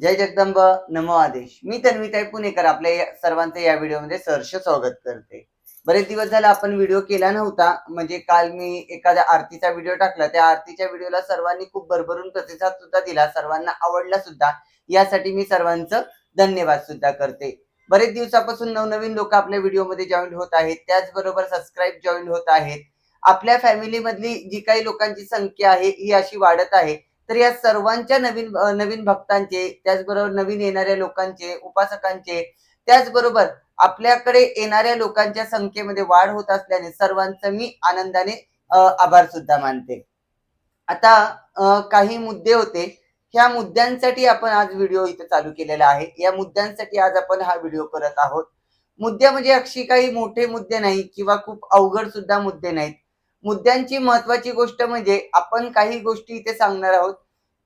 जय जगदंब नमो आदेश. मी तन्विताई पुणेकर आपल्या या- या व्हिडिओमध्ये सहर्ष स्वागत करते. बरेच दिवस झाला आपण व्हिडिओ केला नव्हता. म्हणजे काल मी एखाद्या आरतीचा व्हिडिओ टाकला. त्या आरतीच्या व्हिडिओला सर्वांनी खूप भरभरून प्रतिसाद सुद्धा दिला. सर्वांना आवडला सुद्धा. यासाठी मी सर्वांचं धन्यवाद सुद्धा करते. बरेच दिवसापासून नवनवीन लोक आपल्या व्हिडिओमध्ये जॉईन होत आहेत. त्याचबरोबर सबस्क्राईब जॉईन होत आहेत. आपल्या फॅमिलीमधली जी काही लोकांची संख्या आहे ही अशी वाढत आहे. तर या सर्वांच्या नवीन नवीन भक्तांचे त्याचबरोबर नवीन येणाऱ्या लोकांचे उपासकांचे त्याचबरोबर आपल्याकडे येणाऱ्या लोकांच्या संख्येमध्ये वाढ होत असल्याने सर्वांचं मी आनंदाने आभार सुद्धा मानते. आता काही मुद्दे होते. ह्या मुद्द्यांसाठी आपण आज व्हिडिओ इथे चालू केलेला आहे. या मुद्द्यांसाठी आज आपण हा व्हिडिओ करत आहोत. मुद्दे म्हणजे अक्षी काही मोठे मुद्दे नाही किंवा खूप अवघड सुद्धा मुद्दे नाहीत. मुद्द्यांची महत्वाची गोष्ट म्हणजे आपण काही गोष्टी इथे सांगणार आहोत.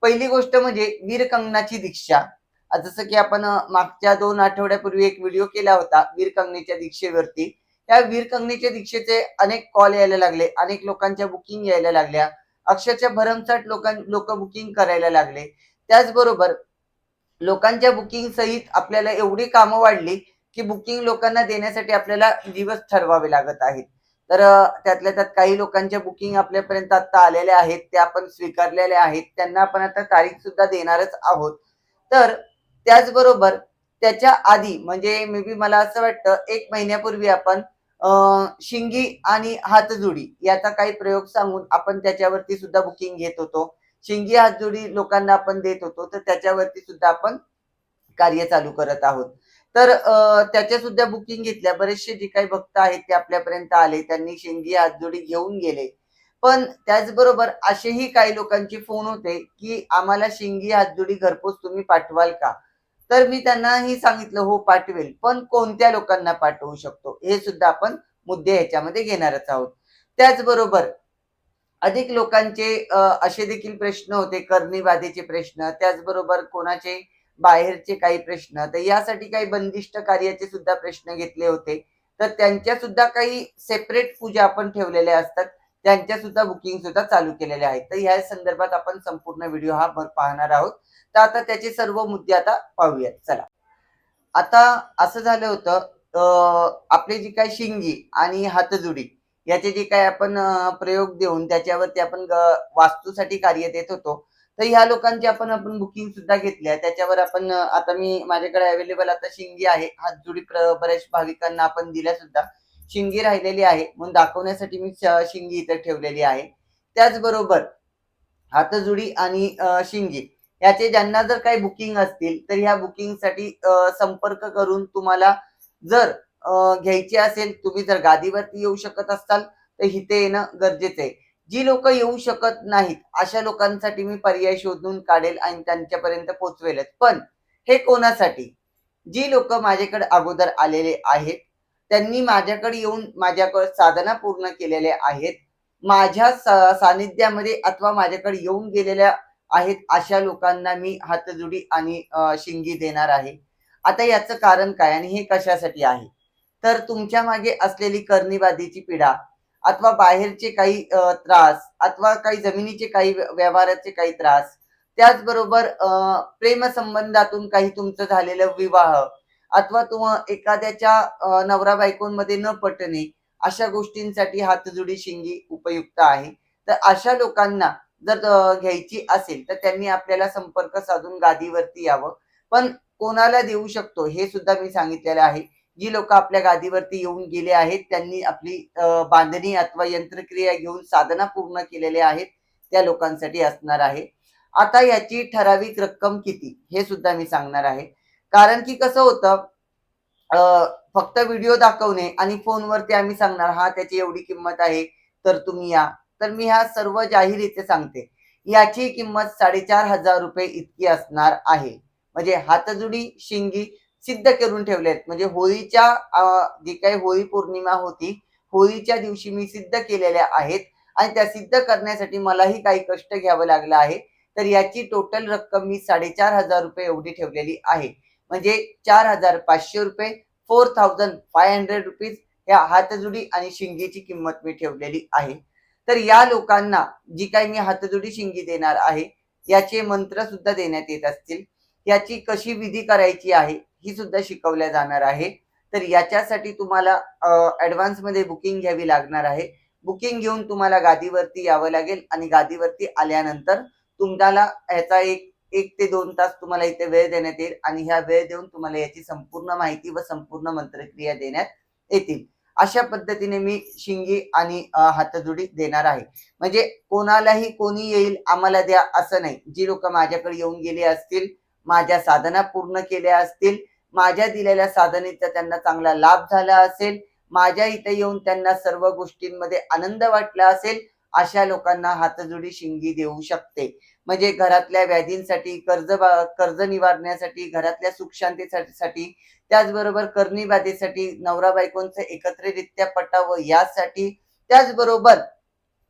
पहिली गोष्ट म्हणजे वीर कंगनाची दीक्षा. जसं की आपण मागच्या दोन आठवड्यापूर्वी एक व्हिडिओ केला होता वीर कंगनेच्या दीक्षेवरती. त्या वीर कंगनेच्या दीक्षेचे अनेक कॉल यायला लागले अनेक लोकांच्या बुकिंग यायला लागल्या अक्षरशः भरमसाठ लोकां लोक बुकिंग करायला लागले. त्याचबरोबर लोकांच्या बुकिंग सहित आपल्याला एवढी कामं वाढली की बुकिंग लोकांना देण्यासाठी आपल्याला दिवस ठरवावे लागत आहेत. तर त्यातल्या त्यात काही लोकांच्या बुकिंग आपल्यापर्यंत आता आलेल्या आहेत त्या आपण स्वीकारलेल्या आहेत त्यांना आपण आता तारीख सुद्धा देणारच आहोत. तर त्याचबरोबर त्याच्या आधी म्हणजे मे बी मला असं वाटतं एक महिन्यापूर्वी आपण शिंगी आणि हातजोडी याचा काही प्रयोग सांगून आपण त्याच्यावरती सुद्धा बुकिंग घेत होतो. शिंगी हातजोडी लोकांना आपण देत होतो तर त्याच्यावरती सुद्धा आपण कार्य चालू करत आहोत. तर त्याच्या सुद्धा बुकिंग घेतल्या. बरेचसे जे काही भक्त आहेत ते आपल्यापर्यंत आले. त्यांनी शिंगी हातजोडी घेऊन गेले. पण त्याचबरोबर असेही काही लोकांचे फोन होते की आम्हाला शिंगी हातजोडी घरपोच तुम्ही पाठवाल का? तर मी त्यांनाही सांगितलं हो पाठवेल. पण कोणत्या लोकांना पाठवू शकतो? हे सुद्धा आपण मुद्दे ह्याच्यामध्ये घेणारच आहोत. त्याचबरोबर अधिक लोकांचे असे देखील प्रश्न होते. करणीवादीचे प्रश्न. त्याचबरोबर कोणाचे बाहेरचे काही प्रश्न. तर यासाठी काही बंदिष्ट कार्याचे सुद्धा प्रश्न घेतले होते. तर त्यांच्या सुद्धा काही सेपरेट पूजा आपण ठेवलेल्या असतात. त्यांच्या सुद्धा बुकिंग सुद्धा चालू केलेल्या आहेत. तर ह्या संदर्भात आपण संपूर्ण व्हिडिओ हा भर पाहणार आहोत. तर आता त्याचे सर्व मुद्दे आता पाहूयात. चला. आता असं झालं होतं आपले आपली जी काही शिंगी आणि हातजुडी याचे जे काही आपण प्रयोग देऊन त्याच्यावरती आपण वास्तूसाठी कार्य देत होतो. तर ह्या लोकांची आपण आपण बुकिंग सुद्धा घेतल्या त्याच्यावर आपण आता मी माझ्याकडे अवेलेबल आता शिंगी आहे. हातजुडी बऱ्याच भाविकांना आपण दिल्या सुद्धा. शिंगी राहिलेली आहे. म्हणून दाखवण्यासाठी मी शिंगी इथे ठेवलेली आहे. त्याचबरोबर हातजुडी आणि शिंगी याचे ज्यांना जर काही बुकिंग असतील तर ह्या बुकिंगसाठी संपर्क करून तुम्हाला जर घ्यायची असेल तुम्ही जर गादीवरती येऊ शकत असाल तर इथे येणं गरजेचं आहे. जी लोक येऊ शकत नाहीत अशा लोकांसाठी मी पर्याय शोधून काढेल आणि त्यांच्यापर्यंत पोहोचवेलच पण हे कोणासाठी? जी लोक माझ्याकडे अगोदर आलेले आहेत त्यांनी माझ्याकडे येऊन माझ्याकडे साधना पूर्ण केलेल्या आहेत माझ्या सानिध्यामध्ये अथवा माझ्याकडे येऊन गेलेल्या आहेत अशा लोकांना मी हातजुडी आणि शिंगी देणार आहे. आता याचं कारण काय आणि हे कशासाठी आहे? तर तुमच्या मागे असलेली कर्णीबाधीची पिढा अथवा बाहेरचे काही त्रास अथवा काही जमिनीचे काही व्यवहाराचे काही त्रास. त्याचबरोबर प्रेम प्रेमसंबंधातून काही तुमचं झालेलं विवाह अथवा तुम एखाद्याच्या नवरा बायकोंमध्ये न पटणे अशा गोष्टींसाठी हातजुडी शिंगी उपयुक्त आहे. तर अशा लोकांना जर घ्यायची असेल तर त्यांनी आपल्याला संपर्क साधून गादीवरती यावं. पण कोणाला देऊ शकतो हे सुद्धा मी सांगितलेलं आहे. जी लोक आपल्या गादीवरती येऊन गेले आहेत त्यांनी आपली बांधणी अथवा यंत्रक्रिया घेऊन साधना पूर्ण केलेल्या आहेत त्या लोकांसाठी असणार आहे. आता याची ठराविक रक्कम किती हे सुद्धा मी सांगणार आहे. कारण की कसं होतं फक्त व्हिडिओ दाखवणे आणि फोनवरती आम्ही सांगणार हा त्याची एवढी किंमत आहे तर तुम्ही या. तर मी ह्या सर्व जाहीर इथे सांगते. याची किंमत साडेचार हजार रुपये इतकी असणार आहे. म्हणजे हातजुडी शिंगी सिद्ध करून ठेवलेत. म्हणजे होळीच्या जी काही होळी पौर्णिमा होती होळीच्या दिवशी मी सिद्ध केलेल्या आहेत. आणि त्या सिद्ध करण्यासाठी मलाही काही कष्ट घ्यावं लागलं आहे. तर याची टोटल रक्कम मी साडेचार हजार रुपये एवढी ठेवलेली आहे. म्हणजे चार हजार पाचशे रुपये four thousand five hundred rupees या हातजुडी आणि शिंगीची किंमत मी ठेवलेली आहे. तर या लोकांना जी काही मी हातजुडी शिंगी देणार आहे याचे मंत्र सुद्धा देण्यात येत असतील. याची कशी विधी करायची आहे ही सुद्धा शिकवल्या जाणार आहे. तर याच्यासाठी तुम्हाला ऍडव्हान्समध्ये बुकिंग घ्यावी लागणार आहे. बुकिंग घेऊन तुम्हाला गादीवरती यावं लागेल आणि गादीवरती आल्यानंतर तुम्हाला ह्याचा एक एक ते दोन तास तुम्हाला इथे वेळ देण्यात येईल आणि ह्या वेळ देऊन तुम्हाला याची संपूर्ण माहिती व संपूर्ण मंत्रक्रिया देण्यात येतील. अशा पद्धतीने मी शिंगी आणि हातजुडी हातजोडी देणार आहे. म्हणजे कोणालाही कोणी येईल आम्हाला द्या असं नाही. जी लोक माझ्याकडे येऊन गेली असतील माझ्या साधना पूर्ण केल्या असतील माझ्या दिलेल्या साधनेचा त्यांना चांगला लाभ झाला असेल माझ्या इथे येऊन त्यांना सर्व गोष्टींमध्ये आनंद वाटला असेल अशा लोकांना हातजोडी शिंगी देऊ शकते. म्हणजे घरातल्या व्याधींसाठी कर्ज कर्ज निवारण्यासाठी घरातल्या सुख शांतीसाठी त्याचबरोबर करणीबाधेसाठी नवरा बायकोंचं एकत्रितरित्या पटावं यासाठी त्याचबरोबर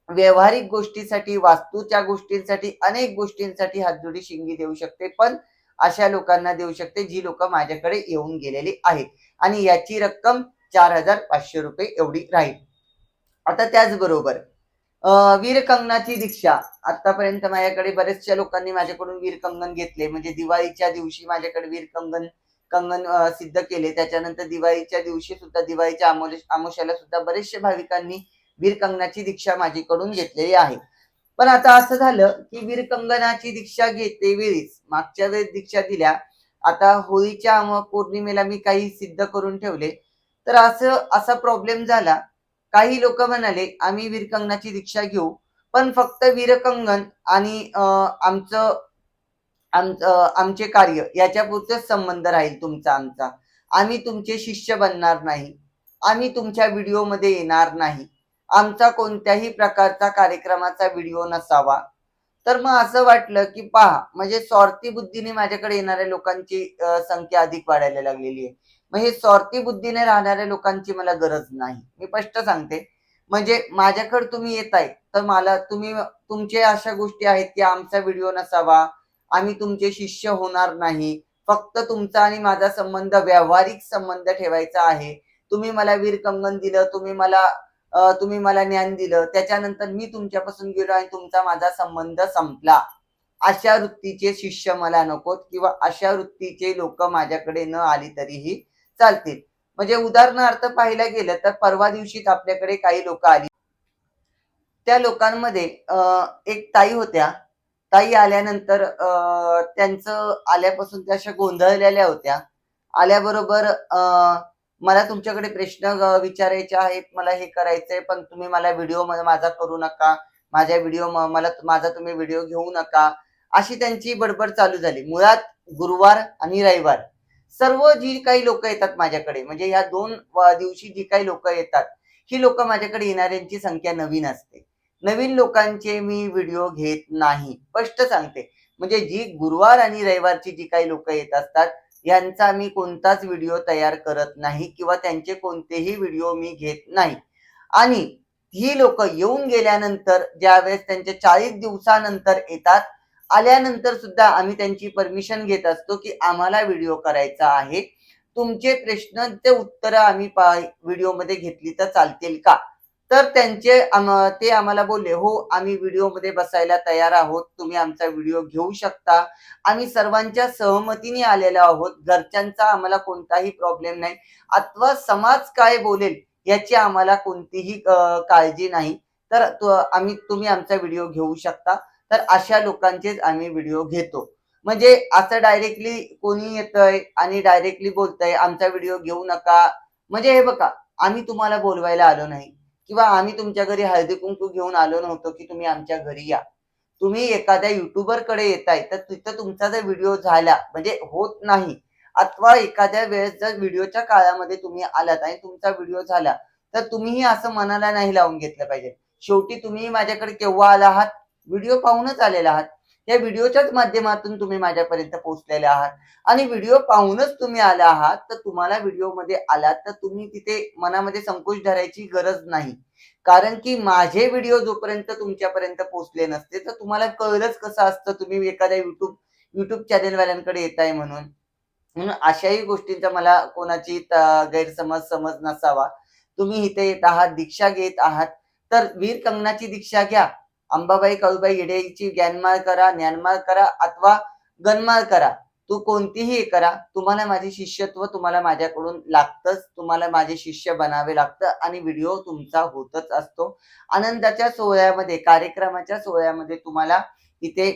व्यवहारिक गोष्टीसाठी वास्तूच्या गोष्टींसाठी अनेक गोष्टींसाठी हातजोडी शिंगी देऊ शकते. पण अशा लोकांना देऊ शकते जी लोक माझ्याकडे येऊन गेलेली आहेत. आणि याची रक्कम चार हजार पाचशे रुपये एवढी राहील. आता त्याचबरोबर अं, वीर कंगनाची दीक्षा. आतापर्यंत माझ्याकडे बरेचशा लोकांनी माझ्याकडून वीर कंगन घेतले. म्हणजे दिवाळीच्या दिवशी माझ्याकडे वीर कंगन कंगन सिद्ध केले. त्याच्यानंतर दिवाळीच्या दिवशी सुद्धा दिवाळीच्या आमोश आमोशाला सुद्धा बरेचशे भाविकांनी वीर कंगनाची दीक्षा माझ्याकडून घेतलेली आहे. पण आता असं झालं की वीर कंगनाची दीक्षा घेते वेळीच. मागच्या वेळेस दीक्षा दिल्या. आता होळीच्या पौर्णिमेला मी काही सिद्ध करून ठेवले. तर असं असा प्रॉब्लेम झाला. काही लोक म्हणाले आम्ही वीरकंगनाची दीक्षा घेऊ. पण फक्त वीरकंगन आणि आमचं आमचं आमचे कार्य याच्यापुरतेच संबंध राहील तुमचा आमचा. आम्ही तुमचे शिष्य बनणार नाही. आम्ही तुमच्या व्हिडिओमध्ये येणार नाही. आमचा कोणत्याही प्रकारचा कार्यक्रमाचा व्हिडिओ नसावा. तर मग असं वाटलं की पहा म्हणजे स्वार्थी बुद्धीने माझ्याकडे येणाऱ्या लोकांची संख्या अधिक वाढायला लागलेली आहे. मग हे स्वार्थी बुद्धीने राहणाऱ्या लोकांची मला गरज नाही. मी स्पष्ट सांगते. म्हणजे माझ्याकडे तुम्ही येताय तर मला तुम्ही तुमचे अशा गोष्टी आहेत की आमचा व्हिडिओ नसावा आम्ही तुमचे शिष्य होणार नाही. फक्त तुमचा आणि माझा संबंध व्यावहारिक संबंध ठेवायचा आहे. तुम्ही मला वीर कंगन दिलं तुम्ही मला तुम्ही मला ज्ञान दिलं त्याच्यानंतर मी तुमच्यापासून गेलो आणि तुमचा माझा संबंध संपला. अशा वृत्तीचे शिष्य मला नकोत किंवा अशा वृत्तीचे लोक माझ्याकडे न आली तरीही चालतील. म्हणजे उदाहरणार्थ पाहायला गेलं तर परवा दिवशीच आपल्याकडे काही लोक आली. त्या लोकांमध्ये अं, एक ताई होत्या. ताई आल्यानंतर त्यांचं आल्यापासून त्या अशा गोंधळलेल्या होत्या. आल्याबरोबर अं, मला तुमच्याकडे प्रश्न विचारायचे आहेत मला हे करायचंय पण तुम्ही मला व्हिडिओ माझा करू नका. माझ्या व्हिडिओ मला माझा तुम्ही व्हिडिओ घेऊ नका. अशी त्यांची बडबड चालू झाली. मुळात गुरुवार आणि रविवार. सर्व जी काही लोक येतात माझ्याकडे म्हणजे ह्या दोन दिवशी जी काही लोक येतात ही लोक माझ्याकडे येणाऱ्यांची संख्या नवीन असते. नवीन लोकांचे मी व्हिडिओ घेत नाही. स्पष्ट सांगते. म्हणजे जी गुरुवार आणि रविवारची जी काही लोक येत असतात यांचा मी कोणताच व्हिडिओ तयार करत नाही किंवा त्यांचे कोणतेही व्हिडिओ मी घेत नाही. आणि ही लोक येऊन गेल्यानंतर ज्यावेळेस त्यांचे चाळीस दिवसानंतर येतात आल्यानंतर सुद्धा आम्ही त्यांची परमिशन घेत असतो की आम्हाला व्हिडिओ करायचा आहे. तुमचे प्रश्नांचे उत्तर आम्ही व्हिडिओमध्ये घेतली तर चालतील का? तर त्यांचे ते आम्हाला बोलले हो आम्ही व्हिडिओमध्ये बसायला तयार आहोत. तुम्ही आमचा व्हिडिओ घेऊ शकता. आम्ही सर्वांच्या सहमतीने आलेलो आहोत. घरच्यांचा आम्हाला कोणताही प्रॉब्लेम नाही. अथवा समाज काय बोलेल याची आम्हाला कोणतीही काळजी नाही. तर आम्ही तुम्ही आमचा व्हिडिओ घेऊ शकता. तर अशा लोकांचेच आम्ही व्हिडिओ घेतो. म्हणजे असं डायरेक्टली कोणी येतंय आणि डायरेक्टली बोलतंय आमचा व्हिडिओ घेऊ नका. म्हणजे हे बघा आम्ही तुम्हाला बोलवायला आलो नाही. किंवा आम्ही तुमच्या घरी हळदी कुंकू घेऊन आलो नव्हतो की तुम्ही आमच्या घरी या. तुम्ही एखाद्या युट्यूबरकडे येताय तर तिथं तुमचा जर व्हिडिओ झाला म्हणजे होत नाही अथवा एखाद्या वेळेस जर व्हिडिओच्या काळामध्ये तुम्ही आलात आणि तुमचा व्हिडिओ झाला तर तुम्हीही असं मनाला नाही लावून घेतलं पाहिजे. शेवटी तुम्ही माझ्याकडे केव्हा आला आहात? व्हिडिओ पाहूनच आलेला आहात. या व्हिडिओच्याच माध्यमातून तुम्ही माझ्यापर्यंत पोहोचलेले आहात. आणि व्हिडिओ पाहूनच तुम्ही आला आहात तर तुम्हाला व्हिडिओमध्ये आलात तर तुम्ही तिथे मनामध्ये संकोच धरायची गरज नाही. कारण की माझे व्हिडिओ जोपर्यंत तुमच्यापर्यंत पोहोचले नसते तर तुम्हाला कळलंच कसं असतं तुम्ही एखाद्या युट्यूब युट्यूब चॅनेलवाल्यांकडे येताय म्हणून. म्हणून अशाही गोष्टींचा मला कोणाची गैरसमज समज नसावा. तुम्ही इथे येत आहात दीक्षा घेत आहात तर वीर कंगनाची दीक्षा घ्या. अंबाबाई काळूबाई येडेची ज्ञानमाळ करा ज्ञानमाळ करा अथवा गणमाळ करा. तू कोणतीही करा तुम्हाला माझे शिष्यत्व तुम्हाला माझ्याकडून लागतंच तुम्हाला माझे शिष्य बनावे लागतं आणि व्हिडिओ तुमचा होतच असतो. आनंदाच्या सोहळ्यामध्ये कार्यक्रमाच्या सोहळ्यामध्ये तुम्हाला इथे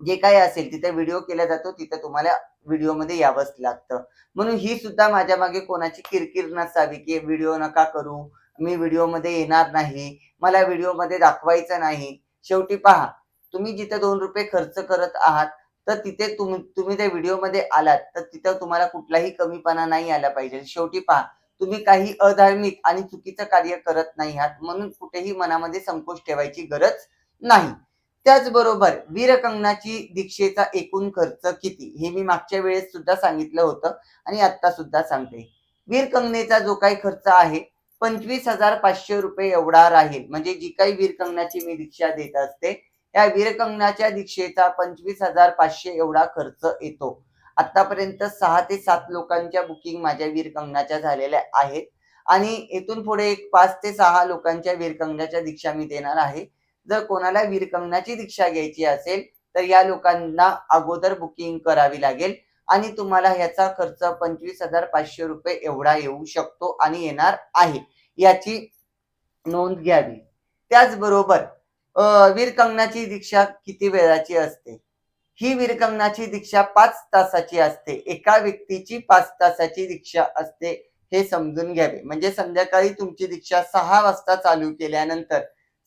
जे काही असेल तिथे व्हिडिओ केला जातो तिथे तुम्हाला व्हिडिओमध्ये यावंच लागतं. म्हणून ही सुद्धा माझ्या मागे कोणाची किरकिर नसावी की व्हिडिओ नका करू मी व्हिडिओमध्ये येणार नाही मला व्हिडिओमध्ये दाखवायचं नाही. शेवटी पहा तुम्ही जिथे दोन रुपये खर्च करत आहात तर तिथे तुम तुम्ही त्या व्हिडिओमध्ये आलात तर तिथं तुम्हाला कुठलाही कमीपणा नाही आला पाहिजे. शेवटी पहा तुम्ही काही अधार्मिक आणि चुकीचं कार्य करत नाही आहात म्हणून कुठेही मनामध्ये संकोच ठेवायची गरज नाही. त्याचबरोबर वीरकंगनाची दीक्षेचा एकूण खर्च किती? हे मी मागच्या वेळेस सुद्धा सांगितलं होतं आणि आता सुद्धा सांगते. वीरकंगनेचा जो काही खर्च आहे पंचवीस हजार पाचशे रुपये एवढा राहील. म्हणजे जी काही वीरकंगनाची मी दीक्षा देत असते त्या वीरकंगनाच्या दीक्षेचा पंचवीस हजार पाचशे एवढा खर्च येतो. आतापर्यंत सहा ते सात लोकांच्या बुकिंग माझ्या वीरकंगनाच्या झालेल्या आहेत. आणि इथून पुढे एक पाच ते सहा लोकांच्या वीरकंगनाच्या दीक्षा मी देणार आहे. जर कोणाला वीरकंगनाची दीक्षा घ्यायची असेल तर या लोकांना अगोदर बुकिंग करावी लागेल. आणि तुम्हाला ह्याचा खर्च पंचवीस हजार पाचशे रुपये एवढा येऊ शकतो आणि येणार आहे. याची नोंद घ्यावी. त्याचबरोबर वीरकंगनाची दीक्षा किती वेळाची असते? ही वीरकंगनाची दीक्षा पाच तासाची असते. एका व्यक्तीची पाच तासाची दीक्षा असते हे समजून घ्यावे. म्हणजे संध्याकाळी तुमची दीक्षा सहा वाजता चालू केल्यानंतर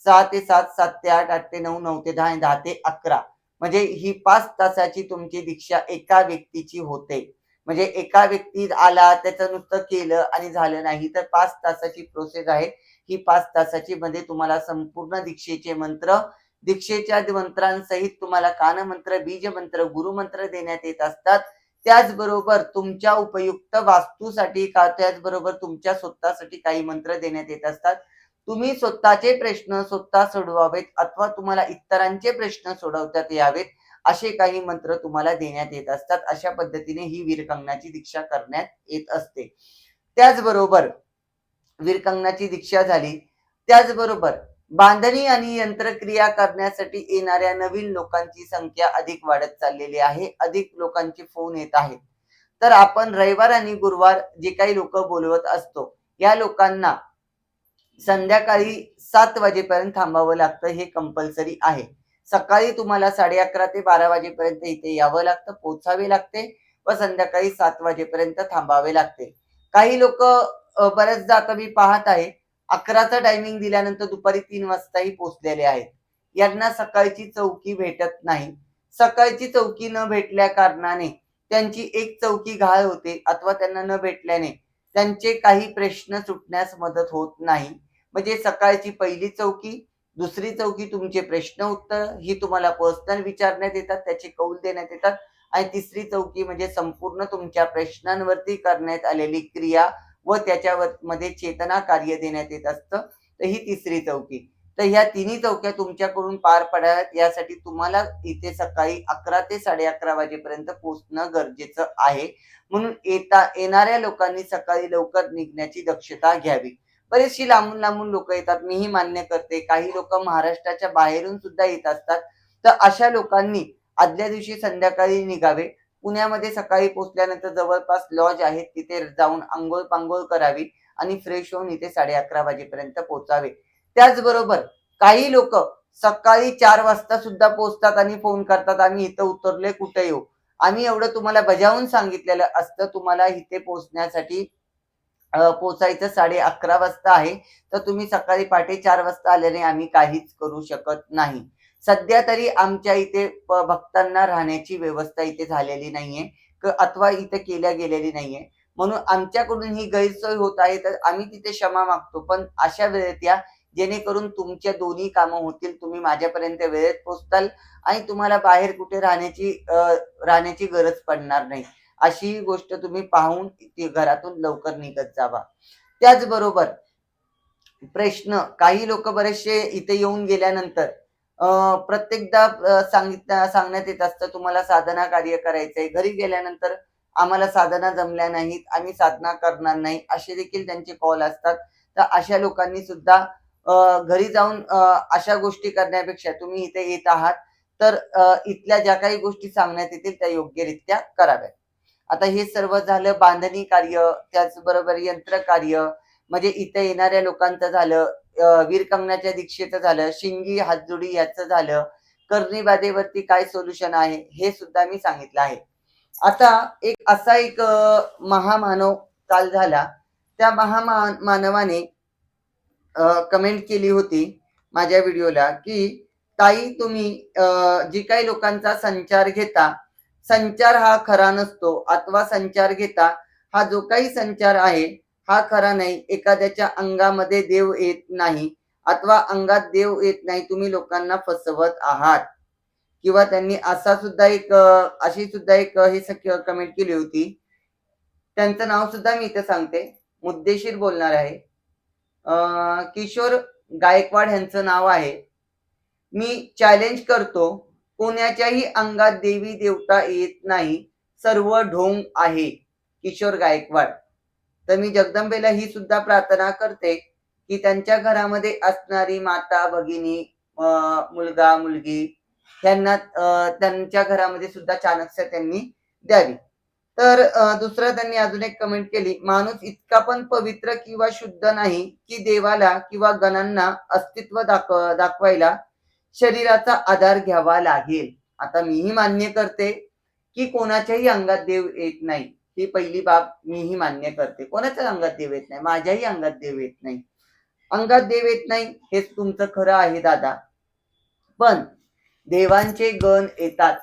सहा ते सात सात ते आठ आठ ते नऊ नऊ ते दहा दहा ते अकरा. म्हणजे ही पाच तासाची तुमची दीक्षा एका व्यक्तीची होते. म्हणजे एका व्यक्ती आला त्याचं नुसतं केलं आणि झालं नाही तर पाच तासाची प्रोसेस आहे. ही पाच तासाची मध्ये तुम्हाला संपूर्ण दीक्षेचे मंत्र दीक्षेच्या मंत्रांसहित तुम्हाला कानमंत्र बीज मंत्र गुरुमंत्र देण्यात येत असतात. त्याचबरोबर तुमच्या उपयुक्त वास्तूसाठी का त्याचबरोबर तुमच्या स्वतःसाठी काही मंत्र देण्यात येत असतात. तुम्ही स्वतःचे प्रश्न स्वतः सोडवावेत अथवा तुम्हाला इतरांचे प्रश्न सोडवतात यावेत असे काही मंत्र तुम्हाला देण्यात येत असतात. अशा पद्धतीने ही वीरकंगनाची दीक्षा करण्यात येत असते. त्याचबरोबर वीरकंगनाची दीक्षा झाली. त्याचबरोबर बांधणी आणि यंत्रक्रिया करण्यासाठी येणाऱ्या नवीन लोकांची संख्या अधिक वाढत चाललेली आहे. अधिक लोकांचे फोन येत आहेत. तर आपण रविवार आणि गुरुवार जे काही लोक बोलवत असतो या लोकांना संध्याकाळी सात वाजेपर्यंत थांबावं लागतं हे कंपल्सरी आहे. सकाळी तुम्हाला साडे अकरा ते बारा वाजेपर्यंत इथे यावं लागतं पोचावे लागते व संध्याकाळी सात वाजेपर्यंत थांबावे लागते. काही लोक बऱ्याचदा आता मी पाहत आहे अकराचा टायमिंग दिल्यानंतर दुपारी तीन वाजताही पोचलेले आहेत. यांना सकाळची चौकी भेटत नाही. सकाळची चौकी न भेटल्या कारणाने त्यांची एक चौकी घाळ होते अथवा त्यांना न भेटल्याने त्यांचे काही प्रश्न सुटण्यास मदत होत नाही. म्हणजे सकाळची पहिली चौकी दुसरी चौकी तुमचे प्रश्न उत्तर ही तुम्हाला पर्सनल विचारण्यात येतात त्याचे कौल देण्यात येतात. आणि तिसरी चौकी म्हणजे संपूर्ण तुमच्या प्रश्नांवरती करण्यात आलेली क्रिया व त्याच्यावर मध्ये चेतना कार्य देण्यात येत असतं. तर ही तिसरी चौकी. तर ह्या तिन्ही चौक्या तुमच्याकडून पार पडाव्यात. यासाठी तुम्हाला इथे सकाळी अकरा ते साडे अकरा वाजेपर्यंत पोहोचणं गरजेचं आहे. म्हणून येता येणाऱ्या लोकांनी सकाळी लवकर निघण्याची दक्षता घ्यावी. बरेचशी लांबून लांबून लोक येतात. मीही मान्य करते. काही लोक महाराष्ट्राच्या बाहेरून सुद्धा येत असतात. तर अशा लोकांनी आदल्या दिवशी संध्याकाळी निघावे. पुण्यामध्ये सकाळी पोहोचल्यानंतर जवळपास लॉज आहेत. तिथे जाऊन आंघोळ पांघोळ करावी आणि फ्रेश होऊन इथे साडे अकरा वाजेपर्यंत पोहोचावे. त्याचबरोबर काही लोक सकाळी चार वाजता सुद्धा पोहोचतात आणि फोन करतात आम्ही इथं उतरले कुठे येऊ? आम्ही एवढं तुम्हाला बजावून सांगितलेलं असतं. तुम्हाला इथे पोहोचण्यासाठी पोचायचं साडे अकरा वाजता आहे. तर तुम्ही सकाळी पहाटे चार वाजता आल्याने आम्ही काहीच करू शकत नाही. सध्या तरी आमच्या इथे भक्तांना राहण्याची व्यवस्था इथे झालेली नाहीये. अथवा इथे केल्या गेलेली नाहीये. म्हणून आमच्याकडून ही गैरसोय होत आहे तर आम्ही तिथे क्षमा मागतो. पण अशा वेळेत या जेणेकरून तुमच्या दोन्ही कामं होतील तुम्ही माझ्यापर्यंत वेळेत पोहोचताल आणि तुम्हाला बाहेर कुठे राहण्याची राहण्याची गरज पडणार नाही. अशी गोष्ट तुम्ही पाहून घरातून लवकर निघत जावा. त्याचबरोबर प्रश्न काही लोक बरेचसे इथे येऊन गेल्यानंतर प्रत्येकदा सांगित सांगण्यात येत असतं तुम्हाला साधना कार्य करायचंय. घरी गेल्यानंतर आम्हाला साधना जमल्या नाहीत आम्ही साधना करणार नाही असे देखील त्यांचे कॉल असतात. तर अशा लोकांनी सुद्धा घरी जाऊन अशा गोष्टी करण्यापेक्षा तुम्ही इथे येत आहात तर इथल्या ज्या काही गोष्टी सांगण्यात येतील त्या योग्यरित्या कराव्यात. आता हे सर्व झालं बांधणी कार्य त्याचबरोबर यंत्र कार्य म्हणजे इथे येणाऱ्या लोकांचं झालं वीरकंगणाच्या वीरकंगनाच्या दीक्षेचं झालं शिंगी हातजुडी याचं झालं कर्णीबाधेवरती काय सोल्युशन आहे हे सुद्धा मी सांगितलं आहे. आता एक असा एक महामानव काल झाला. त्या महामानवाने कमेंट केली होती माझ्या व्हिडिओला की ताई तुम्ही जी काही लोकांचा संचार घेता संचार हा खरा नसतो. अथवा संचार घेता हा जो काही संचार आहे हा खरा नाही. एखाद्याच्या अंगामध्ये देव येत नाही. अथवा अंगात देव येत नाही. तुम्ही लोकांना फसवत आहात. किंवा त्यांनी असा सुद्धा एक अशी सुद्धा एक हे कमेंट केली होती. त्यांचं नाव सुद्धा मी इथे सांगते. मुद्देशीर बोलणार आहे. किशोर गायकवाड यांचं नाव आहे. मी चॅलेंज करतो कोणाच्याही अंगात देवी देवता येत नाही सर्व ढोंग आहे किशोर गायकवाड. तर मी जगदंबेला ही सुद्धा प्रार्थना करते की त्यांच्या घरामध्ये असणारी माता भगिनी मुलगा मुलगी त्यांना त्यांच्या घरामध्ये सुद्धा चाणक्य त्यांनी द्यावी. तर दुसरं त्यांनी अजून एक कमेंट केली माणूस इतका पण पवित्र किंवा शुद्ध नाही की देवाला किंवा गणांना अस्तित्व दाखव दाखवायला शरीराचा आधार घ्यावा लागेल. आता मीही मान्य करते की कोणाच्याही अंगात देव येत नाही. ही पहिली बाब मीही मान्य करते. कोणाच्या अंगात देव येत नाही? माझ्याही अंगात देव येत नाही. अंगात देव येत नाही हेच तुमचं खरं आहे दादा. पण देवांचे गण येतात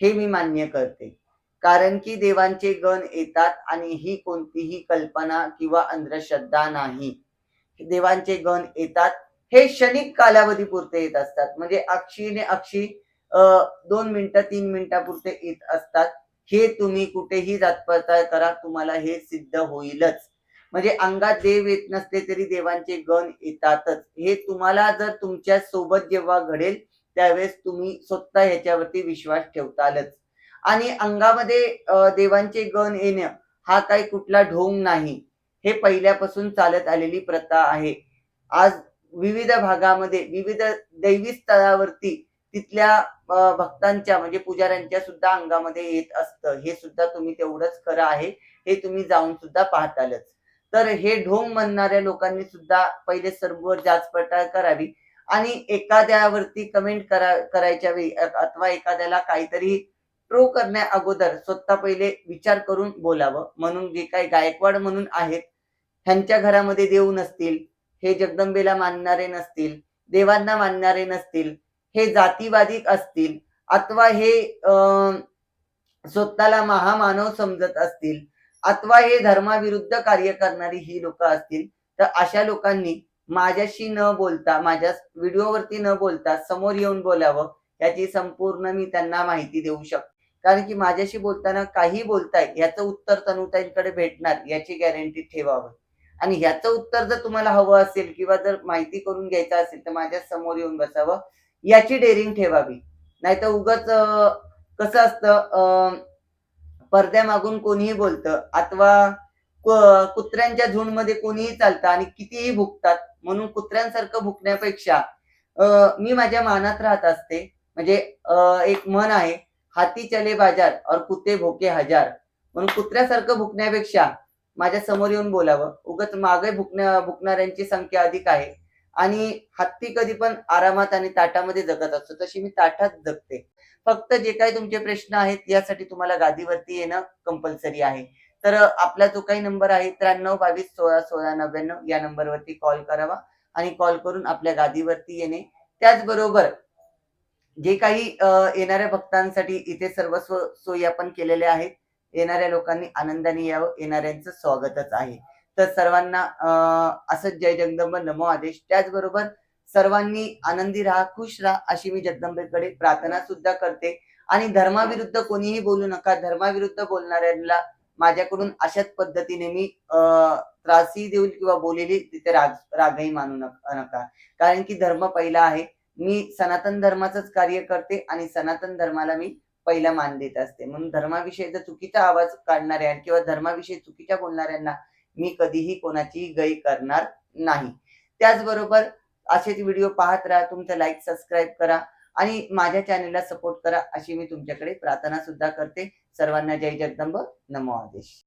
हे मी मान्य करते. कारण की देवांचे गण येतात आणि ही कोणतीही कल्पना किंवा अंधश्रद्धा नाही. देवांचे गण येतात हे क्षणिक कालावधी पुरते येत असतात. म्हणजे अक्षीने अक्षी दोन मिनिटं तीन मिनिटापुरते येत असतात. हे तुम्ही कुठेही जातपडताळ करा तुम्हाला हे सिद्ध होईलच. म्हणजे अंगात देव येत नसले तरी देवांचे गण येतातच. हे तुम्हाला जर तुमच्यासोबत जेव्हा घडेल त्यावेळेस तुम्ही स्वतः ह्याच्यावरती विश्वास ठेवतालच. आणि अंगामध्ये देवांचे गण येणं हा काही कुठला ढोंग नाही. हे पहिल्यापासून चालत आलेली प्रथा आहे. आज विविध भागामध्ये विविध दैवी स्थळावरती तिथल्या भक्तांच्या म्हणजे पुजाऱ्यांच्या सुद्धा अंगामध्ये येत असतं. हे सुद्धा तुम्ही तेवढंच खरं आहे. हे तुम्ही जाऊन सुद्धा पाहतालच. तर हे ढोंग म्हणणाऱ्या लोकांनी सुद्धा पहिले सर्ववर जाच पडताळ करावी आणि एखाद्यावरती कमेंट करा करायच्या वेळी अथवा एखाद्याला काहीतरी प्रो करण्या अगोदर स्वतः पहिले विचार करून बोलावं. म्हणून जे काही गायकवाड म्हणून आहेत ह्यांच्या घरामध्ये देव नसतील हे जगदंबेला मानणारे नसतील देवांना मानणारे नसतील हे जातीवादी असतील अथवा हे अं, स्वतःला महामानव समजत असतील अथवा हे धर्माविरुद्ध कार्य करणारी ही लोक असतील तर अशा लोकांनी माझ्याशी न बोलता माझ्या व्हिडिओवरती न बोलता समोर येऊन बोलावं याची संपूर्ण मी त्यांना माहिती देऊ शकतो. कारण की माझ्याशी बोलताना काही बोलताय याचं उत्तर तनुताईंकडे भेटणार याची गॅरंटी ठेवावं. आणि ह्याचं उत्तर जर तुम्हाला हवं असेल किंवा जर माहिती करून घ्यायचं असेल तर माझ्यासमोर येऊन बसावं. याची डेअरिंग ठेवावी. नाही तर उगाच कसं असतं पडद्यामागून कोणीही बोलतं अथवा कुत्र्यांच्या झुंडमध्ये कोणीही चालतं आणि कितीही भुकतात म्हणून कुत्र्यांसारखं भुकण्यापेक्षा मी माझ्या मानात राहत असते. म्हणजे एक मन आहे हाती चले बाजार और कुत्ते भोके हजार. म्हणून कुत्र्यासारखं भुकण्यापेक्षा माझ्यासमोर येऊन बोलावं. उगाच मागे भुकण्या भुकणाऱ्यांची संख्या अधिक आहे. आणि हत्ती कधी पण आरामात आणि ताटामध्ये जगत असतो. तशी मी ताटात जगते. फक्त जे काही तुमचे प्रश्न आहेत यासाठी तुम्हाला गादीवरती येणं कंपल्सरी आहे. तर आपला जो काही नंबर आहे त्र्याण्णव बावीस सोळा सोळा नव्याण्णव या नंबरवरती कॉल करावा. आणि कॉल करून आपल्या गादीवरती येणे. त्याचबरोबर जे काही अं, येणाऱ्या भक्तांसाठी इथे सर्व सोयी आपण केलेल्या आहेत. येणाऱ्या लोकांनी आनंदाने यावं येणाऱ्यांचं स्वागतच आहे. तर सर्वांना अं, असंच जय जगदंब नमो आदेश. त्याचबरोबर सर्वांनी आनंदी राहा खुश राहा अशी मी जगदंबेकडे प्रार्थना सुद्धा करते. आणि धर्माविरुद्ध कोणीही बोलू नका. धर्माविरुद्ध बोलणाऱ्यांना माझ्याकडून अशाच पद्धतीने मी त्रासही देऊन किंवा बोलेली तिथे राग रागही मानू नका नका. कारण की धर्म पहिला आहे. मी सनातन धर्माचंच कार्य करते आणि सनातन धर्माला मी पहिला मान देत असते. म्हणून धर्माविषयी जर चुकीचा आवाज काढणाऱ्या किंवा धर्माविषयी चुकीच्या बोलणाऱ्यांना मी कधीही कोणाचीही गय करणार नाही. त्याचबरोबर असेच व्हिडिओ पाहत राहा तुमचं लाईक सबस्क्राईब करा आणि माझ्या चॅनेलला सपोर्ट करा अशी मी तुमच्याकडे प्रार्थना सुद्धा करते. सर्वांना जय जगदंब. नमो आदेश.